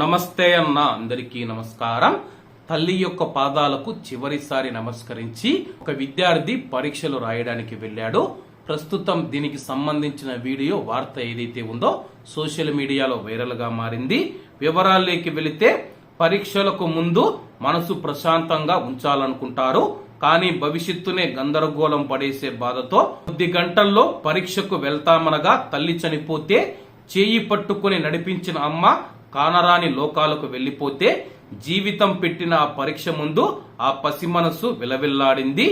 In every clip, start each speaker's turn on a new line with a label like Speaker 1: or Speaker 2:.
Speaker 1: నమస్తే అన్న అందరికీ నమస్కారం. తల్లి యొక్క పాదాలకు చివరిసారి నమస్కరించి ఒక విద్యార్థి పరీక్షలు రాయడానికి వెళ్ళాడు. ప్రస్తుతం దీనికి సంబంధించిన వీడియో వార్త ఏదైతే ఉందో సోషల్ మీడియాలో వైరల్గా మారింది. వివరాల్లోకి వెళితే పరీక్షలకు ముందు మనసు ప్రశాంతంగా ఉంచాలనుకుంటారు. కానీ భవిష్యత్తునే గందరగోళం పడేసే బాధతో కొద్ది గంటల్లో పరీక్షకు వెళ్తామనగా తల్లి చనిపోతే చేయి పట్టుకుని నడిపించిన అమ్మ కానరాని లోకాలకు వెళ్ళిపోతే జీవితం పెట్టిన ఆ పరీక్ష ముందు ఆ పసి మనస్సు విలవిల్లాడింది.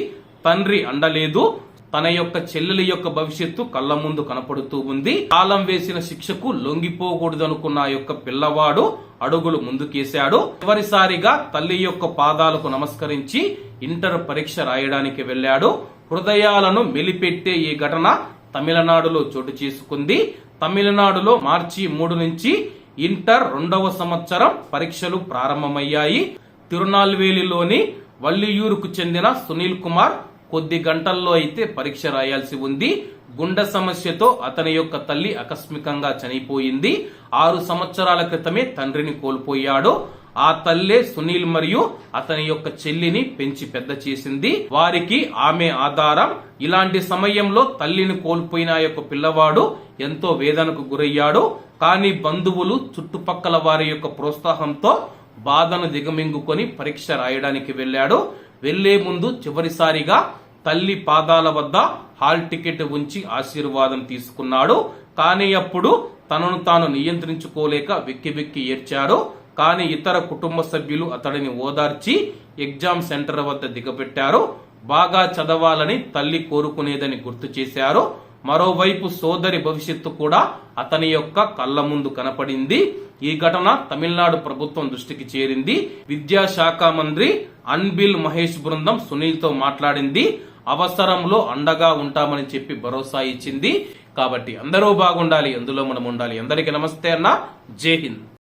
Speaker 1: తండ్రి అండలేదు. తన యొక్క చెల్లెలి యొక్క భవిష్యత్తు కళ్ళ ముందు కనపడుతూ ఉంది. కాలం వేసిన శిక్షకు లొంగిపోకూడదనుకున్న యొక్క పిల్లవాడు అడుగులు ముందుకేశాడు. చివరిసారిగా తల్లి యొక్క పాదాలకు నమస్కరించి ఇంటర్ పరీక్ష రాయడానికి వెళ్ళాడు. హృదయాలను మెలిపెట్టే ఈ ఘటన తమిళనాడులో చోటు చేసుకుంది. తమిళనాడులో మార్చి మూడు నుంచి ఇంటర్ రెండవ సంవత్సరం పరీక్షలు ప్రారంభమయ్యాయి. తిరునాల్వేలిలోని వల్లియూరుకు చెందిన సునీల్ కుమార్ కొద్ది గంటల్లో అయితే పరీక్ష రాయాల్సి ఉంది. గుండె సమస్యతో అతని యొక్క తల్లి ఆకస్మికంగా చనిపోయింది. ఆరు సంవత్సరాల క్రితమే తండ్రిని కోల్పోయాడు. ఆ తల్లే సునీల్ మరియు అతని యొక్క చెల్లిని పెంచి పెద్ద చేసింది. వారికి ఆమె ఆధారం. ఇలాంటి సమయంలో తల్లిని కోల్పోయిన యొక్క పిల్లవాడు ఎంతో వేదనకు గురయ్యాడు. కానీ బంధువులు చుట్టుపక్కల వారి యొక్క ప్రోత్సాహంతో బాధను దిగమింగుకొని పరీక్ష రాయడానికి వెళ్ళాడు. వెళ్ళే ముందు చివరిసారిగా తల్లి పాదాల వద్ద హాల్ టికెట్ ఉంచి ఆశీర్వాదం తీసుకున్నాడు. కానీ అప్పుడు తనను తాను నియంత్రించుకోలేక వెక్కి వెక్కి ఏడ్చాడు. కానీ ఇతర కుటుంబ సభ్యులు అతడిని ఓదార్చి ఎగ్జామ్ సెంటర్ వద్ద దిగబెట్టారు. బాగా చదవాలని తల్లి కోరుకునేదని గుర్తు చేశారు. మరోవైపు సోదరి భవిష్యత్తు కూడా అతని యొక్క కళ్ళ ముందు కనపడింది. ఈ ఘటన తమిళనాడు ప్రభుత్వం దృష్టికి చేరింది. విద్యాశాఖ మంత్రి అన్బిల్ మహేష్ బృందం సునీల్తో మాట్లాడింది. అవసరంలో అండగా ఉంటామని చెప్పి భరోసా ఇచ్చింది. కాబట్టి అందరూ బాగుండాలి అందులో మనం ఉండాలి. అందరికీ నమస్తే అన్న. జై హింద్.